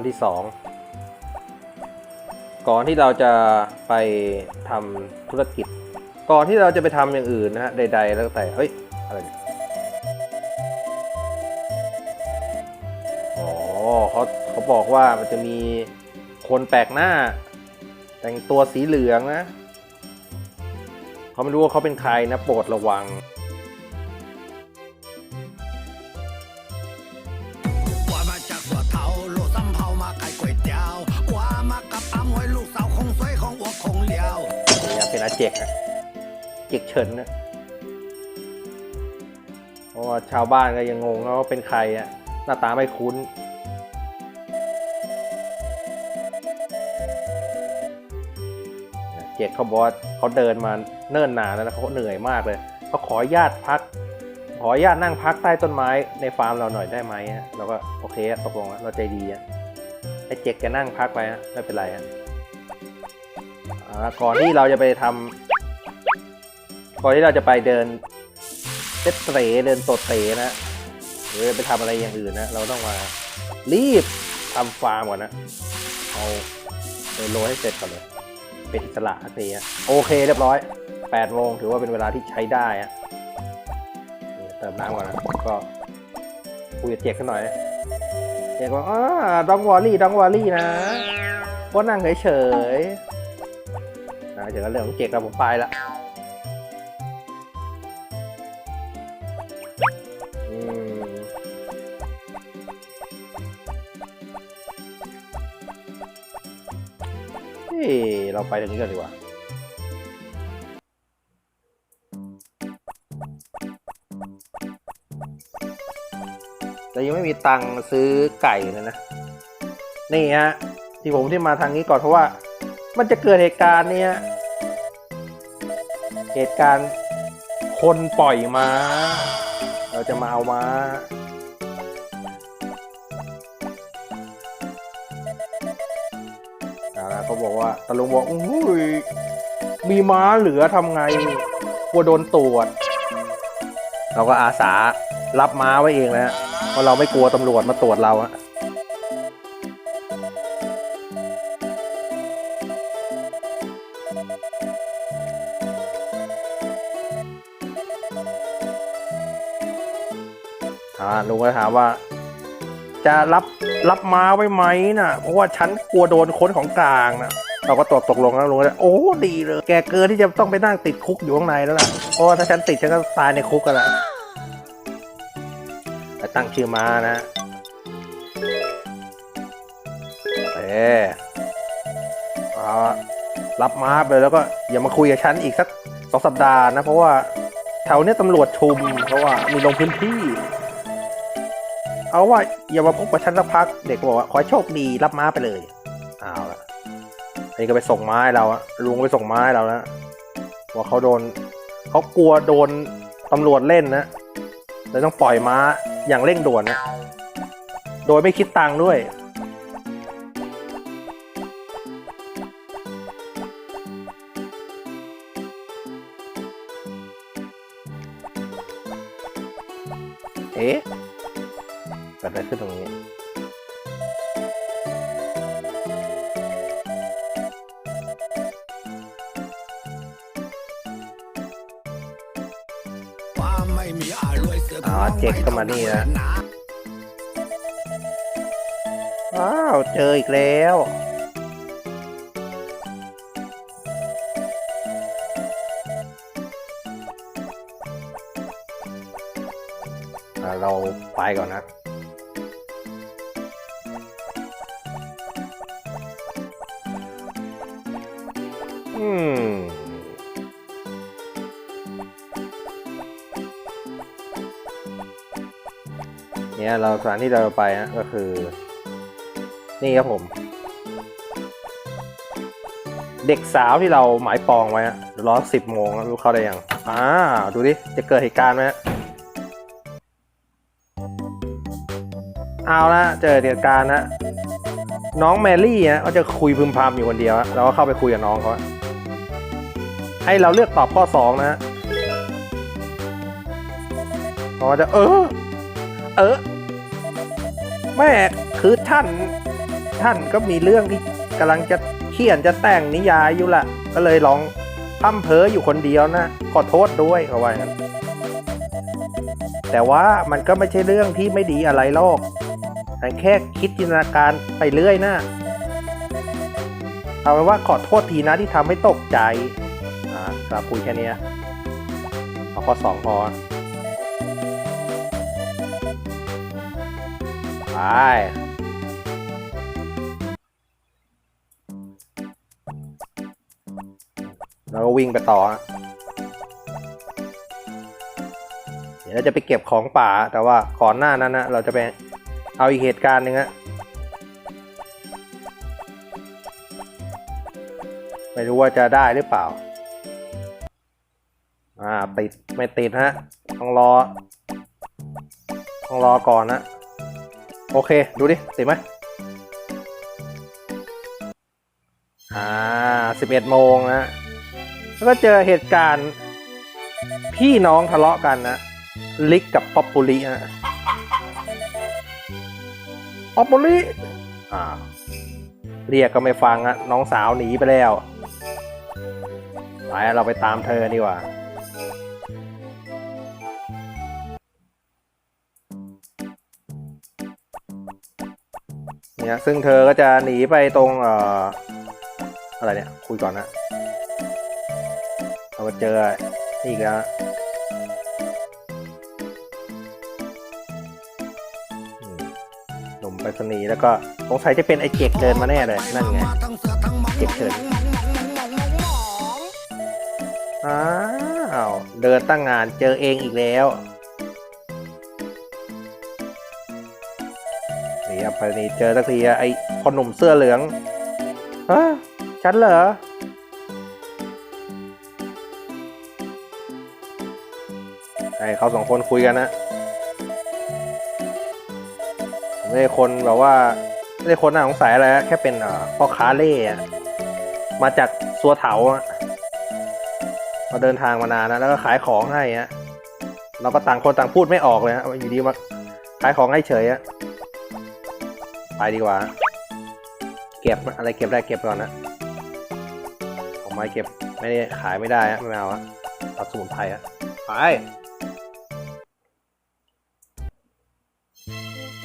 ันที่สองก่อนที่เราจะไปทำธุรกิจ ก่อนที่เราจะไปทำอย่างอื่นนะฮะใด ๆ แล้วแต่เฮ้ยอะไรเนี่ยอ๋อเขาเขาบอกว่ามันจะมีคนแปลกหน้า แต่งตัวสีเหลืองนะเขาไม่รู้ว่าเขาเป็นใครนะโปรดระวัง นี่เป็นอาเจกนะเจกเฉินนะเพราะว่าชาวบ้านก็ยังงงว่าเป็นใครอะหน้าตาไม่คุ้นเจกเขาบอกว่าเขาเดินมาเนิ่นนานแล้วเขาเหนื่อยมากเลยเขาขอญาตพัก ขออนุญาตนั่งพักใต้ต้นไม้ในฟาร์มเราหน่อยได้ไหมฮะเราก็โอเคตกลงเราใจดีอะไอ้เจกแกนั่งพักไปฮะไม่เป็นไรฮะอ่า ก่อนที่เราจะไปทำก่อนที่เราจะไปเดินเซ็ตเตรเดินสดเตรนะหรือไปทำอะไรอย่างอื่นนะ เราต้องมารีบทำฟาร์มก่อนนะ เอาไปโรยให้เสร็จก่อนเลย เป็นอิสระสักทีอะโอเคเรียบร้อย8โมงถือว่าเป็นเวลาที่ใช้ได้อะเติมน้ำก่อนนะก็คุยกับเจกกันหน่อยเจกว่าอ่าดองวอลลี่ดองวอลลี่นะก็นั่งเฉยๆ เดี๋ยวเรื่องของเกแล้วผมไปละเฮ้เราไปทางนี้กันดีกว่าแต่ยังไม่มีตังค์ซื้อไก่เลยนะ นี่ฮะที่ผมที่มาทางนี้ก่อนเพราะว่า มันจะเกิดเหตุการณ์เนี้ย เหตุการณ์คนปล่อยมาเราจะมาเอามาเอาละเขาบอกว่าตะลุงบอกอุ้ยมีม้าเหลือทำไงกลัวโดนตรวจ เราก็อาสารับม้าไว้เองนะฮะเพราะเราไม่กลัวตำรวจมาตรวจเราอะ ลุงก็ถามว่า จะรับรับม้าไว้ไหมนะเพราะว่าฉันกลัวโดนค้นของกลางนะเราก็ตกตกลงแล้วลุงก็เลยโอ้ดีเลย แกเกินที่จะต้องไปนั่งติดคุกอยู่ข้างในแล้วล่ะเพราะว่าถ้าฉันติดฉันก็ตายในคุกกันละไปตั้งชื่อม้านะเออเอารับม้าไปแล้วก็อย่ามาคุยกับฉันอีกสักสองสัปดาห์นะ เพราะว่าแถวเนี้ยตำรวจชุม เพราะว่ามีลงพื้นที่ เอาว่าอย่ามาพบกับฉันสักพัก เด็กบอกว่าขอโชคดีรับม้าไปเลยเอาละอันนี้ก็ไปส่งม้าให้เราอะลุงไปส่งม้าให้เรานะว่าเขาโดนเขากลัวโดนตำรวจเล่นนะเลยต้องปล่อยม้าอย่างเร่งด่วนนะ โดยไม่คิดตังค์ด้วย เอ๊ะ เกิดอะไรขึ้นตรงนี้ว่าไม่มีอารวยเสืออ๋อเจ็กเข้ามานี่นะอ้าว เจออีกแล้วอ่าเราไปก่อนนะ เนี่ยเราสถานที่เราไปฮะก็คือ นี่ครับผม เด็กสาวที่เราหมายปองไว้ฮะรอสิบโมงรู้เข้าได้ยังอ่าดูดิ จะเกิดเหตุการณ์ไหมเอาละเจอเหตุการณ์นะน้องแมรี่ฮะก็จะคุยพึมพำอยู่คนเดียวฮะเราก็เข้าไปคุยกับน้องเขา ให้เราเลือกตอบข้อสองนะฮะเขาจะเออ เออ แม่คือท่าน ท่านก็มีเรื่องที่กำลังจะเขียนจะแต่งนิยายอยู่ละก็เลยลองพั่มเพออยู่คนเดียวนะขอโทษด้วยเขาว่างั้นแต่ว่ามันก็ไม่ใช่เรื่องที่ไม่ดีอะไรหรอกแต่แค่คิดจินตนาการไปเรื่อยนะเอาเป็นว่าขอโทษทีนะที่ทำให้ตกใจ อ่าครับคุยแค่นี้เอาข้อสองพอไปแล้วก็วิ่งไปต่อฮะเดี๋ยวเราจะไปเก็บของป่า แต่ว่าก่อนหน้านั้นนะเราจะไปเอาอีกเหตุการณ์หนึ่งฮะไม่รู้ว่าจะได้หรือเปล่า ติดไม่ติดฮะต้องรอต้องรอก่อนนะโอเค ดูดิ ติดไหมอ่าสิบเอ็ดโมงนะ แล้วก็เจอเหตุการณ์ พี่น้องทะเลาะกันนะ ลิกกับป๊อปปูลิฮะป๊อปปูลิอ่าเรียกก็ไม่ฟังอะน้องสาวหนีไปแล้วไปเราไปตามเธอดีกว่า เนี่ยซึ่งเธอก็จะหนีไปตรงเอ่ออะไรเนี่ย คุยก่อนนะเราเจอนี่อีกแล้วหนุ่มไปรษณีแล้วก็สงสัยจะเป็นไอ้เจกเดินมาแน่เลย นั่นไงเก็บเถิดอ้าวเดินตั้งงานเจอเองอีกแล้ว นี่ครับไปนี่เจอสักทีอะไอ้พ่อหนุ่มเสื้อเหลืองฮะฉันเหรอไอ้เขาสองคนคุยกันนะไม่ได้คนแบบว่าไม่ได้คนน่าสงสัยอะไรนะแค่เป็นพ่อค้าเล่มาจากสัวเถาอะเราเดินทางมานานนะแล้วก็ขายของให้ฮะเราก็ต่างคนต่างพูดไม่ออกเลยฮะอยู่ดีมาขายของให้เฉยฮะ ไปดีกว่า เก็บอะไรเก็บได้เก็บก่อนนะของไม้เก็บไม่ได้ขายไม่ได้ฮะไม่เอาฮะเอาสมุนไพรฮะไป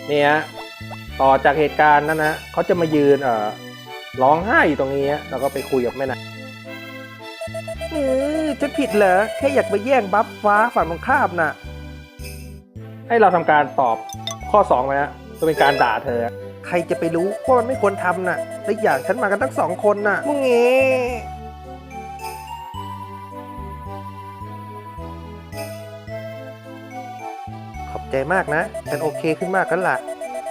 นี่ฮะต่อจากเหตุการณ์นั้นนะเขาจะมายืนเอ่อร้องไห้อยู่ตรงนี้ฮะแล้วก็ไปคุยกับแม่นางเออจะผิดเหรอแค่อยากไปแย่งบัฟฟ้าฝั่งตรงข้ามน่ะให้เราทำการตอบข้อ2ไปฮะจะเป็นการด่าเธอ ใครจะไปรู้ว่ามันไม่ควรทำน่ะและอย่างฉันมากันทั้งสองคนน่ะมึงเงขอบใจมากนะ ฉันโอเคขึ้นมากแล้วล่ะ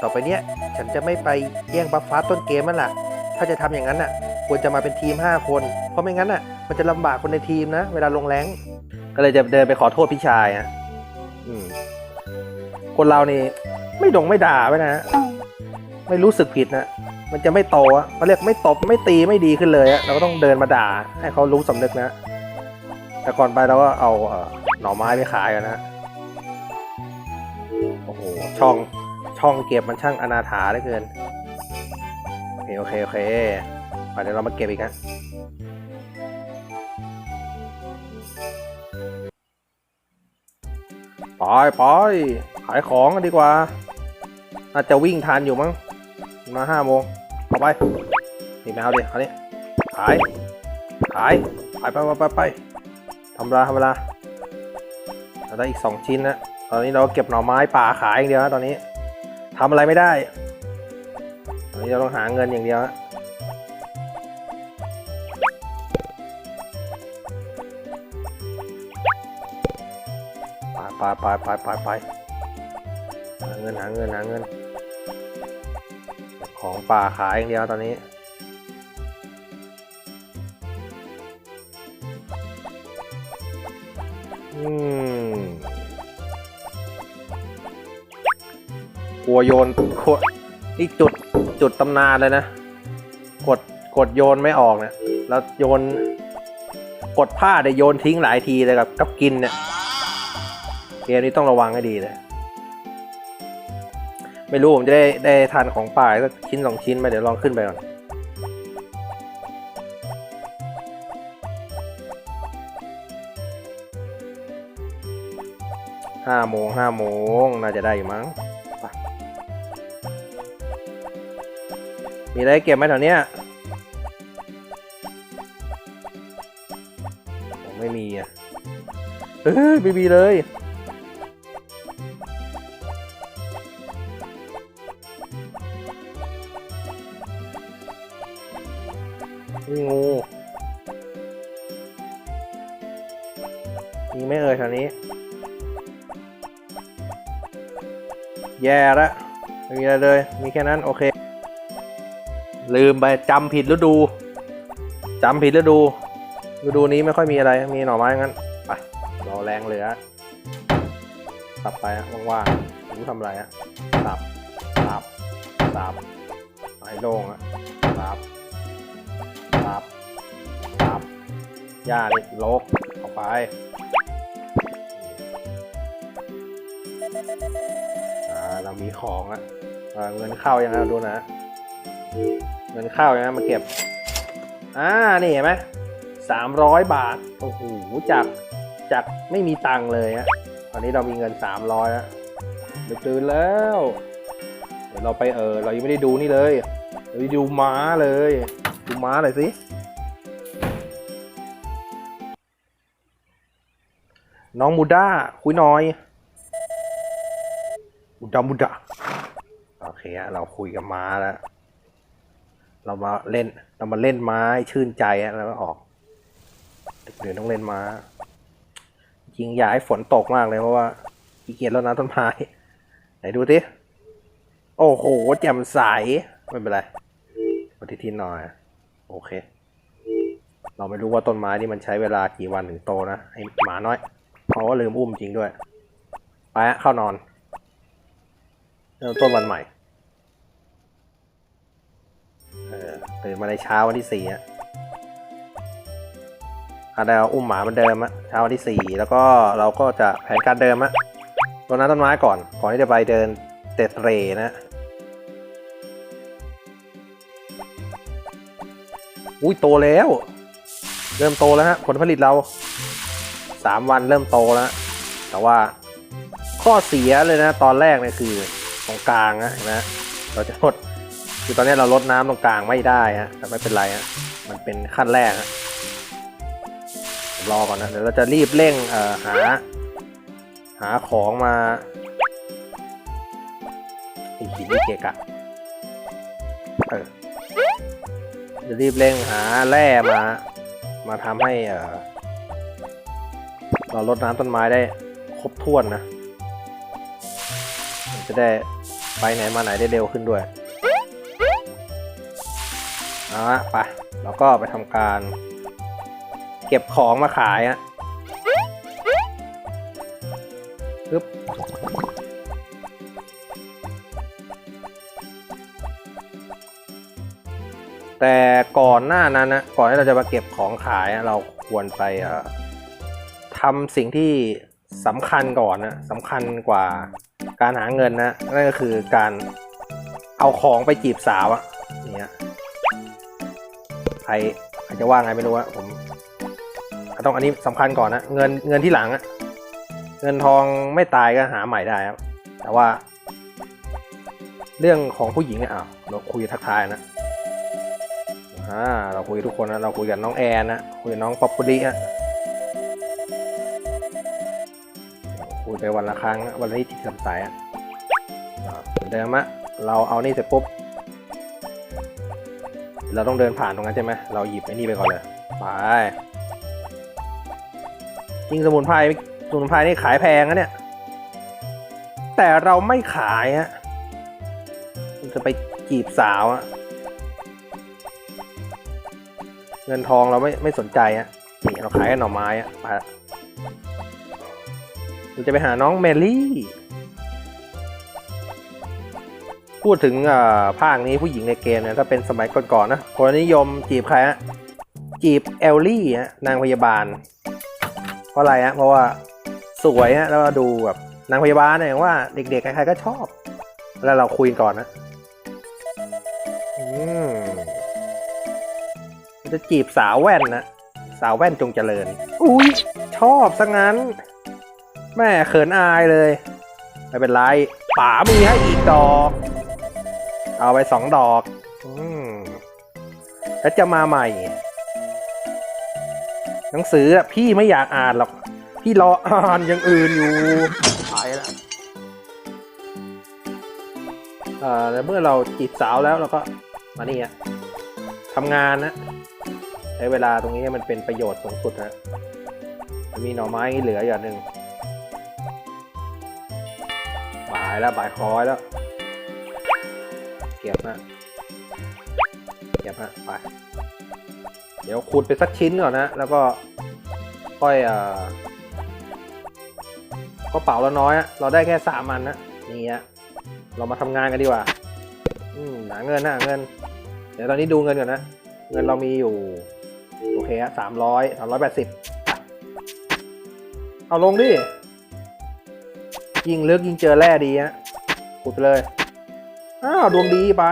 ต่อไปเนี้ยฉันจะไม่ไปแย่งบัฟฟ้าต้นเกมแล้วล่ะ ถ้าจะทำอย่างนั้นน่ะ ควรจะมาเป็นทีม 5 คน เพราะไม่งั้นน่ะ มันจะลำบากคนในทีมนะ เวลาลงแรงก็เลยจะเดินไปขอโทษพี่ชายฮะอืมคนเรานี่ไม่ดงไม่ด่าไว้นะ ไม่รู้สึกผิดนะมันจะไม่โตอะเขาเรียกไม่ตบไม่ตีไม่ดีขึ้นเลยอะเราก็ต้องเดินมาด่าให้เขารู้สำนึกนะ แต่ก่อนไปเราก็เอาหน่อไม้ไปขายกันนะโอ้โหช่องช่องเก็บมันช่างอนาถาเหลือเกินโอเคโอเคโอเคไปเดี๋ยวเรามาเก็บอีกฮะไปไปขายของกันดีกว่าน่าจะวิ่งทันอยู่มั้ง มาห้าโมงเอาไปนี่แมวดิเอานี้ขาย ขาย ขายไปไปไปไปทำเวลาทำเวลาเราได้อีกสองชิ้นนะ ตอนนี้เราเก็บหน่อไม้ป่าขายอย่างเดียวนะตอนนี้ทำอะไรไม่ได้ ตอนนี้เราต้องหาเงินอย่างเดียวนะไปไปไปไปไปหาเงินหาเงินหาเงิน ของป่าขายอย่างเดียวตอนนี้ อืมกลัวโยนกลัวนี่จุดจุดตำนานเลยนะ กดกดโยนไม่ออกเนี่ยแล้วโยน กดผ้าเดี๋ยวโยนทิ้งหลายทีเลยกับกับกินเนี่ยเกมนี้ต้องระวังให้ดีเลย ไม่รู้ผมจะได้ได้ทานของป่าสักชิ้นสองชิ้นไหมเดี๋ยวลองขึ้นไปก่อนห้าโมงห้าโมงน่าจะได้อยู่มั้ง มีอะไรเก็บไหมแถวเนี้ยผมไม่มีอะเออไม่มีเลย มีไม่เอ่ยแถวนี้ แย่ละไม่มีอะไรเลย มีแค่นั้น โอเค ลืมไปจำผิดฤดูจำผิดฤดูฤดูนี้ไม่ค่อยมีอะไร มีหน่อไม้งั้น ไป รอแรงเหลือสับไปอะว่างๆไม่รู้ทำอะไรอะสับสับสับไม้โล่งอะสับสับสับหญ้านี่ลกออกไป อ่าเรามีของอะอ่าเงินเข้ายังไงเราดูนะ เงินเข้ายังไงมาเก็บ อ่า นี่เห็นไหมสามร้อยบาท โอ้โห จาก จากไม่มีตังค์เลยฮะ ตอนนี้เรามีเงินสามร้อยแล้วเดี๋ยวตื่นแล้ว เดี๋ยวเราไปเออ เรายังไม่ได้ดูนี่เลย เราไปดูม้าเลย ดูม้าหน่อยสิน้องมูด้าคุยหน่อย มุดามุดาโอเคอะเราคุยกับม้าแล้ว เรามาเล่น เรามาเล่นม้าให้ชื่นใจอะแล้วก็ออกเดี๋ยวต้องเล่นม้า จริงอยากให้ฝนตกมากเลยเพราะว่าขี้เกียจแล้วนะต้นไม้ไหนดูสิโอ้โหแจ่มใสไม่เป็นไรปฏิทินหน่อย โอเค เราไม่รู้ว่าต้นไม้นี่มันใช้เวลากี่วันถึงโตนะไอหมาน้อยเพราะว่าลืมอุ้มจริงด้วย ไปอะเข้านอน ริ่มต้นวันใหม่ เออตื่นมาในเช้าวันที่สี่อะอาด้เอาอุ้มหมาเหมันเดิมอะเช้าวันที่สี่แล้วก็เราก็จะแผนการเดิมอะรดน้ำต้นไม้ก่อน ก่อนที่จะไปเดินเตะเรนะอุ้ยโตแล้ว เริ่มโตแล้วฮะผลผลิตเราสามวันเริ่มโตแล้ว แต่ว่าข้อเสียเลยนะ ตอนแรกเนี่ยคือ ตรงกลางนะเห็นไหมเราจะลดคือตอนนี้เราลดน้ำตรงกลางไม่ได้ฮะแต่ไม่เป็นไรฮะมันเป็นขั้นแรกฮะรอก่อนนะเดี๋ยวเราจะรีบเร่งเอ่อหา หาของมาไอ้หินนี่เกะกะเออจะรีบเร่งหาแร่มา มาทำให้เอ่อเราลดน้ำต้นไม้ได้ครบถ้วนนะ จะได้ ไปไหนมาไหนได้เร็วขึ้นด้วยเอาละไปเราก็ไปทำการ เก็บของมาขายอะปึ๊บแต่ก่อนหน้านั้นนะก่อนที่เราจะมาเก็บของขายอะเราควรไปทำสิ่งที่สำคัญก่อนนะสำคัญกว่า การหาเงินนะนั่นก็คือการเอาของไปจีบสาวอะเนี่ยใครใครจะว่าไงไม่รู้อะผมต้องอันนี้สำคัญก่อนนะเงินเงินที่หลังอะเงินทองไม่ตายก็หาใหม่ได้ครับแต่ว่า เรื่องของผู้หญิงเนี่ยอ้าวเราคุยทักทายนะอ่าเราคุยทุกคนนะเราคุยกับน้องแอนนะคุยกับน้องป๊อปปูลี่อะ ไปวันละครั้ง วันละนิดที่ทำสายอะอ่าเหมือนเดิมอะเราเอานี่เสร็จปุ๊บ เราต้องเดินผ่านตรงนั้นใช่ไหมเราหยิบไอ้นี่ไปก่อนเลย ไปจริงสมุนไพรสมุนไพรนี่ขายแพงนะเนี่ย แต่เราไม่ขายฮะจะไปจีบสาวอะเงินทองเราไม่ไม่สนใจอะนี่เราขายแค่หน่อไม้อะไปละ เราจะไปหาน้องเมลี่ พูดถึงอ่าภาคนี้ผู้หญิงในเกมเนี่ยถ้าเป็นสมัยก่อนๆนะคนนิยมจีบใครฮะจีบเอลลี่ฮะนางพยาบาล เพราะอะไรฮะเพราะว่าสวยฮะแล้วดูแบบนางพยาบาลเนี่ยว่าเด็กๆใครๆก็ชอบ แล้วเราคุยก่อนนะอืมจะจีบสาวแว่นนะสาวแว่นจงเจริญ อุ้ยชอบซะงั้น แม่เขินอายเลย ไม่เป็นไรป๋ามีให้อีกดอก เอาไปสองดอกอแล้วจะมาใหม่ หนังสือพี่ไม่อยากอ่านหรอก พี่รออ่านอย่างอื่นอยู่ไปละอ่าแล้วเมื่อเราจีบสาวแล้วเราก็มานี่อะทำงานนะใช้เวลาตรงนี้ให้มันเป็นประโยชน์สูงสุดนะมีหน่อไม้เหลืออย่างหนึ่ง บ่ายแล้วบ่ายคอยแล้ว เก็บนะเก็บนะไป เดี๋ยวขุดไปสักชิ้นก่อนนะ แล้วก็ค่อยอ่ากระเป๋าเราน้อยอะเราได้แค่สามอันนะนี่ฮะเรามาทำงานกันดีกว่า อืมหาเงินนะหาเงิน เดี๋ยวตอนนี้ดูเงินก่อนนะ เงินเรามีอยู่ โอเคฮะสามร้อยสามร้อยแปดสิบเอาลงดิ ยิงลึกยิงเจอแร่ดีฮะขุดไปเลย อ้าวดวงดีไป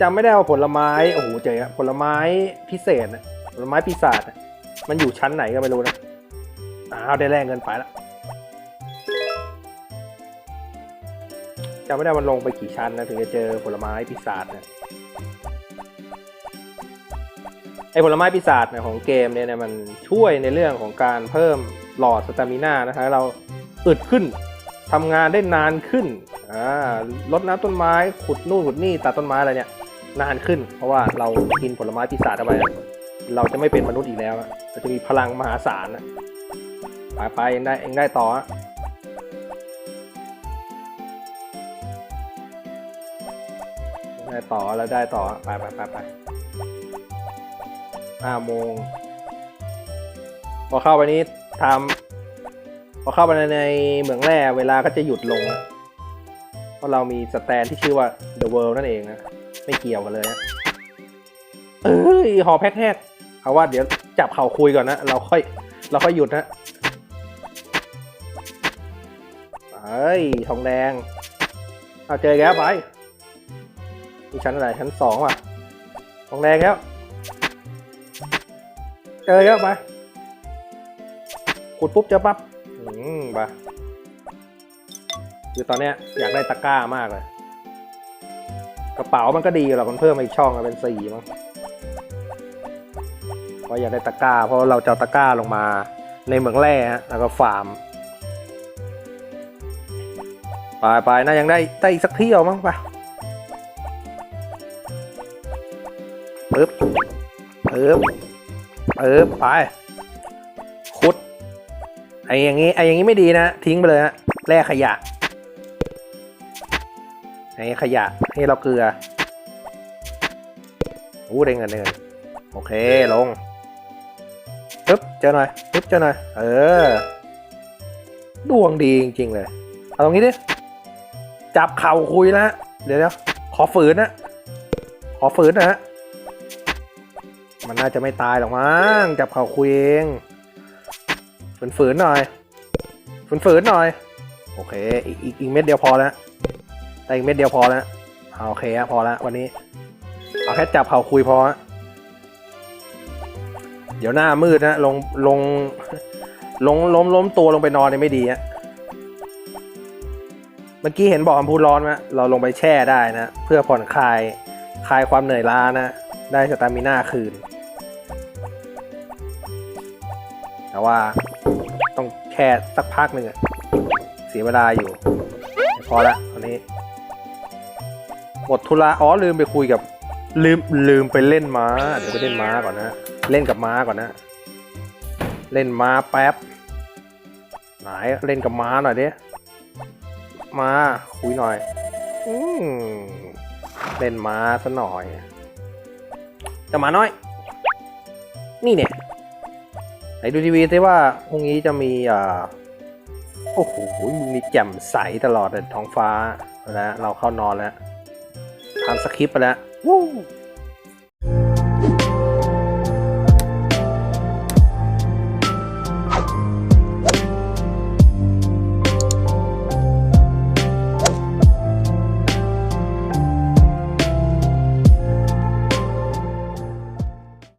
จำไม่ได้ว่าผลไม้ โอ้โหเจ๋งอะผลไม้พิเศษนะผลไม้ปีศาจอะมันอยู่ชั้นไหนก็ไม่รู้นะ อ้าวได้แรงเงินไปละจำไม่ได้มันลงไปกี่ชั้นนะถึงจะเจอผลไม้ปีศาจนะ ผลไม้ปีศาจเนี่ยของเกมเนี่ยนะมันช่วยในเรื่องของการเพิ่มหลอดสตามิน่านะฮะเราอึดขึ้นทำงานได้นานขึ้นอ่าลดน้ำต้นไม้ขุดนู่นขุดนี่ตัดต้นไม้อะไรเนี่ยนานขึ้น เพราะว่าเรากินผลไม้ปีศาจเข้าไป เราจะไม่เป็นมนุษย์อีกแล้วเราจะมีพลังมหาศาลอะไปไปเองได้เองได้ต่ออะได้ต่อแล้วได้ต่อไปไปไปไป ห้าโมง พอเข้าไปนี้ทำพอเข้าไปในเหมืองแร่เวลาก็จะหยุดลง เพราะเรามีสแตนที่ชื่อว่า The World นั่นเองนะ ไม่เกี่ยวกันเลยนะเอ้ยหอแพ็คแฮกเอาว่าเดี๋ยวจับเข่าคุยก่อนนะ เราค่อย เราค่อยหยุดนะเอ้ยทองแดง เอาเจอแกแล้วไปนี่ชั้นอะไรชั้นสองว่ะทองแดงแล้ว เจอแล้วไปขุดปุ๊บเจอปั๊บอืมไปคือตอนเนี้ยอยากได้ตะกร้ามากเลย กระเป๋ามันก็ดีหรอกมันเพิ่มอีกช่องเป็นสี่มั้งเพราะอยากได้ตะกร้า เพราะเราจะตะกร้าลงมาในเหมืองแร่ฮะแล้วก็ฟาร์มไปไปนะยังได้ได้อีกสักเที่ยวมั้งไปปึ๊บปึ๊บ ปึ๊บไปขุดไอ้อย่างงี้ไอ้อย่างงี้ไม่ดีนะ ทิ้งไปเลยฮะแร่ขยะให้ขยะให้เราเกลืออู้ได้เงินได้เงินโอเคลงปึ๊บเจอหน่อยปึ๊บเจอหน่อยเออดวงดีจริง ๆ เลย เอาตรงนี้ดิ จับเข่าคุยนะฮะเดี๋ยวเดี๋ยวขอฝืนนะ ขอฝืนนะฮะ มันน่าจะไม่ตายหรอกมั้งจับเข่าคุยเองฝืนๆหน่อยฝืนๆหน่อย โอเค อีกอีกอีกเม็ดเดียวพอแล้วแต่อีกเม็ดเดียวพอแล้วเอาโอเคฮะพอแล้ววันนี้เอาแค่จับเขาคุยพอเดี๋ยวหน้ามืดนะลงลงลงล้มล้มตัวลงไปนอนเนี่ยไม่ดีฮะเมื่อกี้เห็นบอกอัมพูร้อนไหมเราลงไปแช่ได้นะ เพื่อผ่อนคลายคลายความเหนื่อยล้านะ ได้สตามิน่าคืน แต่ว่าต้องแช่สักพักหนึ่งอะเสียเวลาอยู่ พอละอันนี้หมดธุระอ๋อลืมไปคุยกับลืมลืมไปเล่นม้าเดี๋ยวไปเล่นม้าก่อนนะเล่นกับม้าก่อนนะ เล่นม้าแป๊บไหนเล่นกับม้าหน่อยดิมาคุยหน่อยอืเล่นม้าซะหน่อยจะมาน้อย นี่เนี่ย ไหนดูทีวีซิว่าพรุ่งนี้จะมีอ่าโอ้โหมีแจ่มใสตลอดเลยท้องฟ้านะเราเข้านอนแล้วทำสคริปต์ไปแล้ววู้